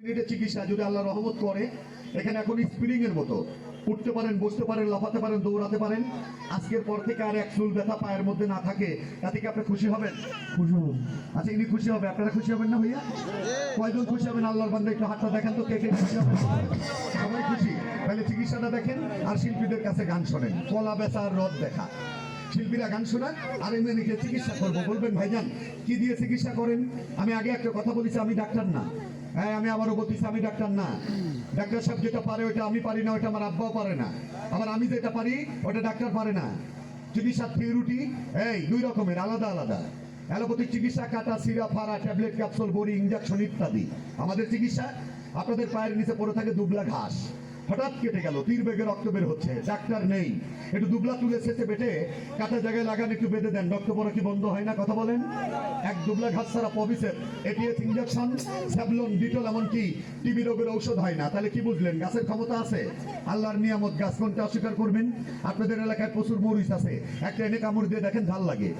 মিনিটের চিকিৎসা যদি আল্লাহ রহমত করে এখানে এখন স্প্রিং এর মতো। উঠতে পারেন বসতে পারেন লাফাতে পারেন দৌড়াতে পারেন। আজকের পর থেকে আর এক চুল ব্যথা পায়ের মধ্যে না থাকে। তাতে কি আপনি খুশি হবেন? খুশি হবেন আচ্ছা ইনি খুশি হবে। আপনারা খুশি হবেন না ভাইয়া? কয়জন খুশি হবেন? আল্লাহর বান্ধব একটু হাতটা দেখেন তো কে কে খুশি হবেন? সবাই খুশি? তাহলে চিকিৎসাটা দেখেন আর শিল্পীদের কাছে গান শোনেন। কলা বেচা আর রদ দেখা। শিল্পীরা গান শোনান আর এমনি লিখে চিকিৎসা করব। বলবেন ভাইজান কি দিয়ে চিকিৎসা করেন? আমি আগে একটা কথা বলেছি আমি ডাক্তার না। হ্যাঁ আমি আমারও বলতেছি আমি ডাক্তার না। ডাক্তার সাহেব যেটা পারে ওটা আমি পারি না, ওইটা আমার আব্বাও পারে না। আবার আমি যেটা পারি ওটা ডাক্তার পারে না। চিকিৎসার থিওরিটি এই, দুই রকমের, আলাদা আলাদা। অ্যালোপ্যাথিক চিকিৎসা, কাটা, সিরা, ফাড়া, ট্যাবলেট, ক্যাপসুল, বড়ি ইঞ্জেকশন ইত্যাদি। আমাদের চিকিৎসা আপনাদের পায়ের নিচে পড়ে থাকে দুবলা ঘাস। হঠাৎ কেটে গেল, তীর বেগে রক্ত বের হচ্ছে, ডাক্তার নেই। একটু দুবলা তুলে শেষে বেটে কাটা জায়গায় লাগান, একটু বেঁধে দেন। রক্ত পড়া কি বন্ধ হয় না? কথা বলেন। এক দুবলা ঘাস ছাড়া পবিসের এটিএস ইঞ্জেকশন স্যাবলন ডিটল, এমনকি টিবি রোগের ঔষধ হয় না। তাহলে কি বুঝলেন? গাছের ক্ষমতা আছে? আল্লাহর নিয়ামত গাছ কোনটা অস্বীকার করবেন? আপনাদের এলাকায় প্রচুর মরিচ আছে। একটা এনে কামড় দিয়ে দেখেন, ঝাল লাগে।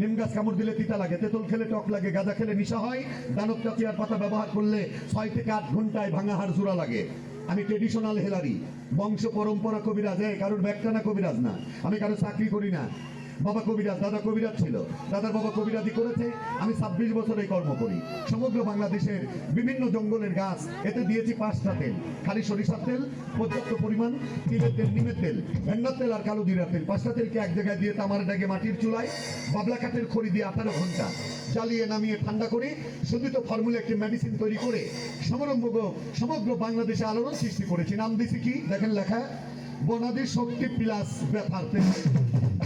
নিম গাছ কামড় দিলে তিতা লাগে, তেঁতুল খেলে টক লাগে গাঁজা খেলে নিশা হয়। দানব চাচিয়ার পাতা ব্যবহার করলে ছয় থেকে আট ঘন্টায় ভাঙা হাড় জোড়া লাগে। আমি ট্রেডিশনাল হেলারি বংশ পরম্পরা কবিরাজ এই কারোর ব্যাগটানা কবিরাজ না। আমি কারও চাকরি করি না। বাবা কবিরাজ, দাদা কবিরাজ ছিল। দাদার বাবা কবিরাজি করেছে। আমি ছাব্বিশ বছর এই কর্ম করি। সমগ্র বাংলাদেশের বিভিন্ন জঙ্গলের গাছ, এতে দিয়েছি পাঁচটা তেল। খালি সরিষার তেল, পর্যাপ্ত পরিমাণ, তিলের তেল, নিমের তেল ভেন্ডার তেল আর কালো জিরার তেল। পাঁচটা তেলকে এক জায়গায় দিয়ে তামার ডাকে মাটির চুলায়, বাবলা কাঠের খড়ি দিয়ে আঠারো ঘণ্টা জ্বালিয়ে নামিয়ে ঠান্ডা করে শোধিত ফর্মুলা একটি মেডিসিন তৈরি করে সমরম্ভ সমগ্র বাংলাদেশে আলোড়ন সৃষ্টি করেছি। নাম দিছি কি? দেখেন লেখা। বনাদি শক্তি প্লাস ব্যথার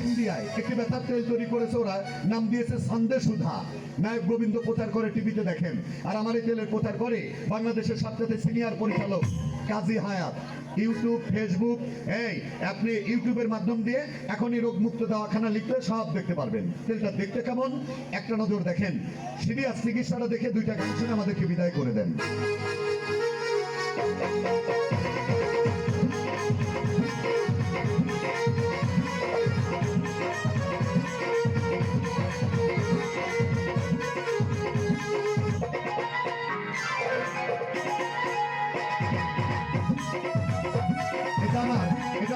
ইন্ডিয়ায় একটি ব্যথার তেল তৈরি করেছে ওরা, নাম দিয়েছে সন্দেশ সুধা নায়ক গোবিন্দ প্রচার করে টিভিতে দেখেন। আর আমার এই তেলের প্রচার করে বাংলাদেশের সবচেয়ে সিনিয়র পরিচালক কাজী হায়াত। ইউটিউব, ফেসবুক, এই, আপনি ইউটিউবের মাধ্যম দিয়ে এখনই রোগমুক্ত দওয়াখানা লিখলে সব দেখতে পারবেন। তেলটা দেখতে কেমন? একটা নজর দেখেন। সিরিয়াস চিকিৎসাটা দেখে দুইটা গান শুনে আমাদেরকে বিদায় করে দেন।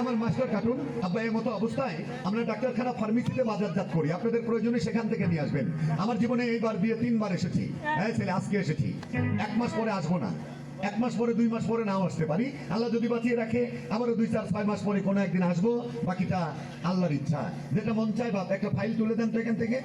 আমার মাস্টার কাটুন, আব্বা এর মতো অবস্থায় আমরা ডাক্তারখানা ফার্মেসিতে বাজারজাত করি। আপনাদের প্রয়োজনে সেখান থেকে নিয়ে আসবেন। আমার জীবনে এইবার বিয়ে তিনবার এসেছি। হ্যাঁ ছেলে, আজকে এসেছি। এক মাস পরে আসব না। এক মাস পরে, দুই মাস পরে নাও আসতে পারি। আল্লাহ যদি বাঁচিয়ে রাখে, আবারও দুই, চার, ছয় মাস পরে কোনো একদিন আসব। বাকিটা আল্লাহর ইচ্ছা। যেটা মন চায়, বাপ, একটা ফাইল তুলে দেন তো এখান থেকে।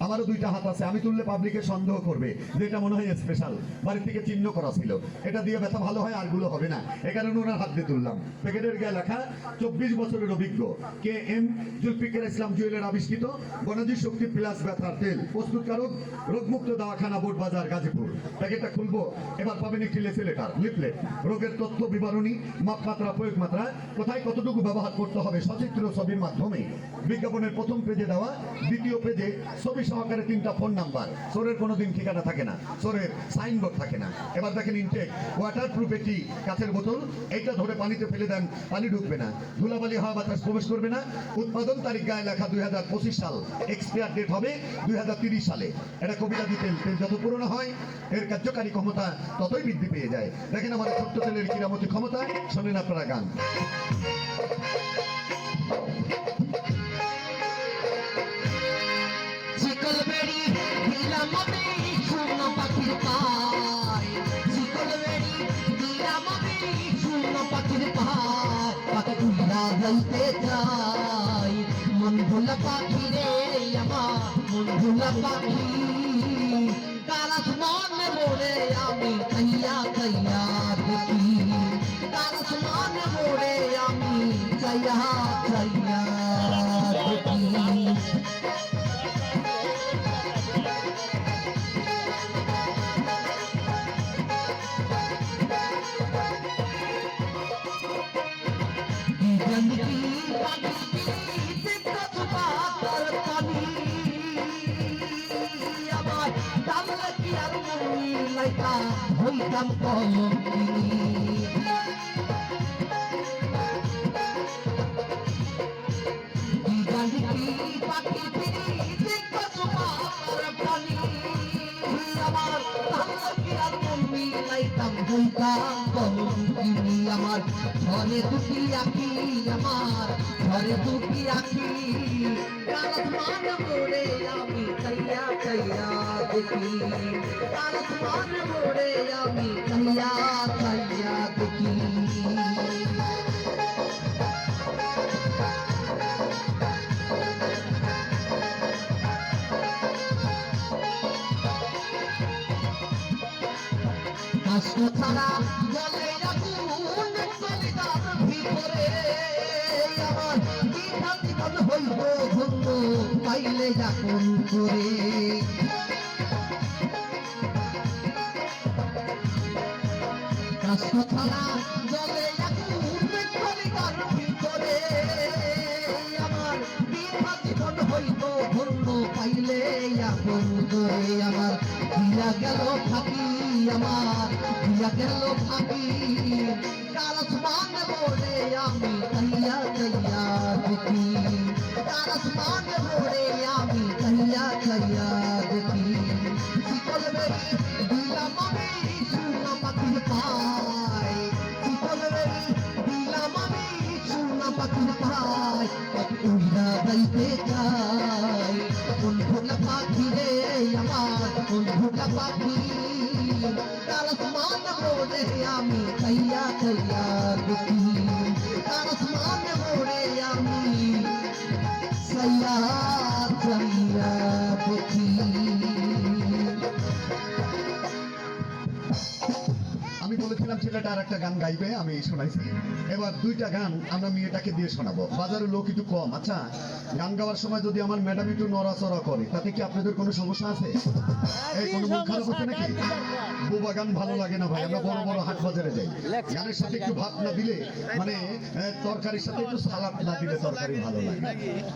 আমারও দুইটা হাত আছে, আমি তুললে পাবলিকের সন্দেহ করবে। যে এটা মনে হয় স্পেশাল বাড়ির থেকে চিহ্ন করা ছিল। এটা দিয়ে ব্যথা ভালো হয় আরগুলো হবে না। এ কারণে ওনার হাত দিয়ে তুললাম। প্যাকেটের গায়ে লেখা, চব্বিশ বছরের অভিজ্ঞ। কে এম জুলফিকার ইসলাম জুয়েলের আবিষ্কৃত বনাজি শক্তি প্লাস ব্যথার তেল। প্রস্তুতকারক, রোগমুক্ত দাওয়াখানা বোর্ড বাজার, গাজীপুর। প্যাকেটটা খুলবো। এবার পাবেন একটি লেসে লেটার লিফলেট রোগের তথ্য বিবরণী মাপমাত্রা প্রয়োগ মাত্রা, কোথায় কতটুকু ব্যবহার করতে হবে সচিত্র ছবির মাধ্যমে। বিজ্ঞাপনের প্রথম পেজে দেওয়া, দ্বিতীয় পেজে ছবি সহকারে তিনটা ফোন নাম্বার। সোরের কোনো দিন ঠিকানা থাকে না সোরের সাইনবোর্ড থাকে না। এবার দেখেন ইনটেক ওয়াটার প্রুফ একটি কাঁচের বোতল। এইটা ধরে পানিতে ফেলে দেন, পানি ঢুকবে না। ধুলাবালি, হাওয়া বাতাস প্রবেশ করবে না। উৎপাদন তারিখ গায়ে লেখা দুই হাজার পঁচিশ সাল। এক্সপায়ার ডেট হবে দুই সালে। এটা কবিরাজি তেল তেল যত পুরনো হয়, এর কার্যকারী ক্ষমতা ততই বৃদ্ধি পেয়ে যায়। দেখেন আমার ছোট্ট তেলের কিরামতি ক্ষমতা শোনেন আপনারা গান? ভোলা পাখি রে আমার, মন পাখি। কারাস মনে মোড়ে আমি কাইয়া কাইয়া দেখি কারাস মনে মোড়ে আমি কাইয়া কাইয়া কলঙ্কিনী আমার ঘরে দুটি আঁকি আমার ঘরে দুটি মোড়ে আমি কাইয়া কাইয়া। দেখি কালসমান মোড়ে আমি কাইয়া কাইয়া দেখি ভিতরে আমার বিধা হইব ধন্য পাইলে যাপন করে কষ্ট ছাড়া জলে আগুন কলিদার ভিতরে আমার বিধা জীবন হইব ধন্য পাইলে আপন করে আমার দিয়া গেল ফাঁকি কালসমান বলে সুনা পায় পাই উড়া গাইতে যাই কোন ভোলা পাখি রে, আমার কোন ভোলা পাখি কালসমান মোড়ে আমি কাইয়া কাইয়া আর একটা গান গাইবে আমি শোনাইছি। এবার দুইটা গান আমরা মেয়েটাকে দিয়ে শোনাবো। বাজারের লোক একটু কম। আচ্ছা গান গাওয়ার সময় যদি আমার ম্যাডাম একটু নড়াচড়া করে তাতে কি আপনাদের কোনো সমস্যা আছে? এই কোনো মন খারাপ হচ্ছে নাকি? বোবা গান ভালো লাগে না ভাই আমরা বড় বড় হাট বাজারে যাই। গানের সাথে একটু ভাত না দিলে মানে তরকারির সাথে একটু সালাদ না দিলে তরকারি ভালো লাগে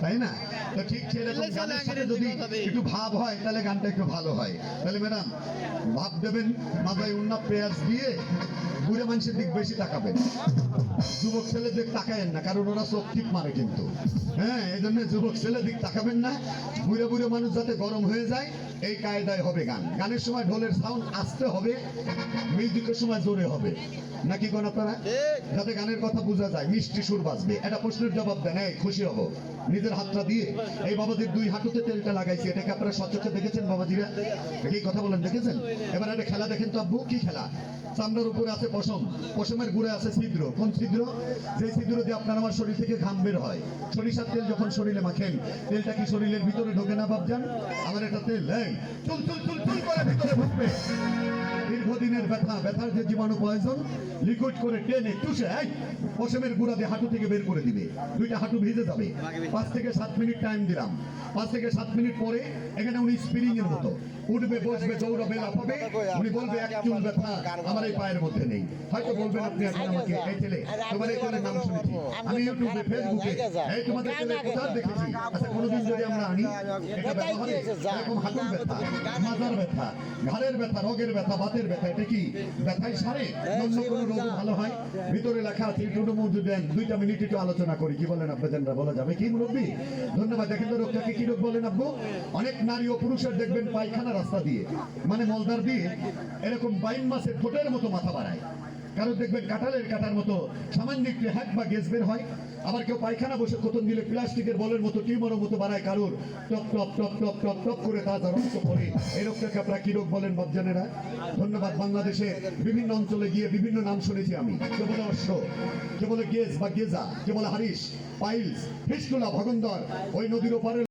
তাই না? তো ঠিক সেরকম গানের সাথে যদি একটু ভাব হয় তাহলে গানটা একটু ভালো হয়। তাহলে ম্যাডাম ভাব দেবেন মাথায় উন্না পেঁয়াজ দিয়ে বুড়ে মানুষের দিক বেশি তাকাবেন। যুবক ছেলেদের তাকায়েন না, কারণ ওরা চোখ টিপ মারে কিন্তু। হ্যাঁ এই জন্য যুবক ছেলের দিক তাকাবেন না। বুড়ে বুড়ে মানুষ যাতে গরম হয়ে যায়, এই কায়দায় হবে গান। গানের সময় ঢোলের সাউন্ড আসতে হবে, মিউজিকের সময় জোরে হবে। নাকি কোন আপনারা? যাতে গানের কথা বোঝা যায়, মিষ্টি সুর বাজবে। একটা প্রশ্নের জবাব দেন, এই, খুশি হব। নিজের হাতটা দিয়ে। এই বাবাজির দুই হাঁটুতে তেলটা লাগাইছি, এটাকে আপনারা সচক্ষে দেখেছেন বাবাজিরা? এই কথা বলেন, দেখেছেন? এবার একটা খেলা দেখেন তো আব্বু, কি খেলা? চামড়ার উপরে আছে পশম। পশমের গুড়ে আছে ছিদ্র। কোন ছিদ্র? যে ছিদ্র দিয়ে আপনার আমার শরীর থেকে ঘাম বের হয়। সরিষার তেল যখন শরীরে মাখেন, তেলটা কি শরীরের ভিতরে ঢোকে না বাবজান আমার এটা তেল চুল চুল চুল চুল করে ভিতরে ঢুকবে। দীর্ঘদিনের ব্যথা, ব্যথার যে জীবাণু পয়জন লিকুইড করে টেনে টুসে এই, পশমের গুঁড়া দিয়ে হাঁটু থেকে বের করে দিবে। দুইটা হাঁটু ভিজে যাবে। পাঁচ থেকে সাত মিনিট টাইম দিলাম। পাঁচ থেকে সাত মিনিট পরে এখানে উনি স্পিরিং এর মতো। উঠবে বসবে, দৌড়াবে, লাফাবে, উনি বলবে, এক চুল ব্যথা আমার এই পায়ের মধ্যে নেই। হয়তো বলবেন আপনি এখন আমাকে, এই ছেলে, তোমার এই ছেলের নাম শুনেছি। আমি ইউটিউবে, ফেসবুকে, এই তোমাদের ছেলে কোথাও দেখেছি? আচ্ছা কোনোদিন যদি আমরা আনি, এটা হবে? এরকম হাঁটুর ব্যথা, মাজার ব্যথা, ঘাড়ের ব্যথা, রোগের ব্যথা, বাতের ব্যথা, এটা কি ব্যথাই সারে? অন্য কোনো রোগ ভালো হয়? ভিতরে লেখা আছে, একটু মজুদ দেন, দুইটা মিনিট একটু আলোচনা করি। কি বলেন আপনাদের বলা যাবে? কি মুরব্বী? ধন্যবাদ। দেখেন তো রোগটাকে কি রোগ বলেন আব্বু? অনেক নারী ও পুরুষের দেখবেন পায়খানা রাস্তা দিয়ে মানে মলদার দিয়ে এরকম বাইন মাসের ঠোঁটের মতো মাথা বাড়ায়। কারণ দেখবেন কাঁঠালের কাটার মতো সামান্য একটু হ্যাক বা গ্যাস বের হয়, আবার কেউ পায়খানা বসে খতম দিলে প্লাস্টিকের বলের মতো টিউমারের মতো বাড়ায় কারোর। টপ টপ টপ টপ টপ টপ করে তাজা রক্ত পড়ে। এই রোগটাকে আপনারা কি রোগ বলেন বাবজানেরা ধন্যবাদ বাংলাদেশে বিভিন্ন অঞ্চলে গিয়ে বিভিন্ন নাম শুনেছি আমি। কে বলে অশ্ব কে বলে গেজ বা গেজা কে বলে হারিস পাইলস ফিসকুলা ভগন্দর, ওই নদীর ওপারে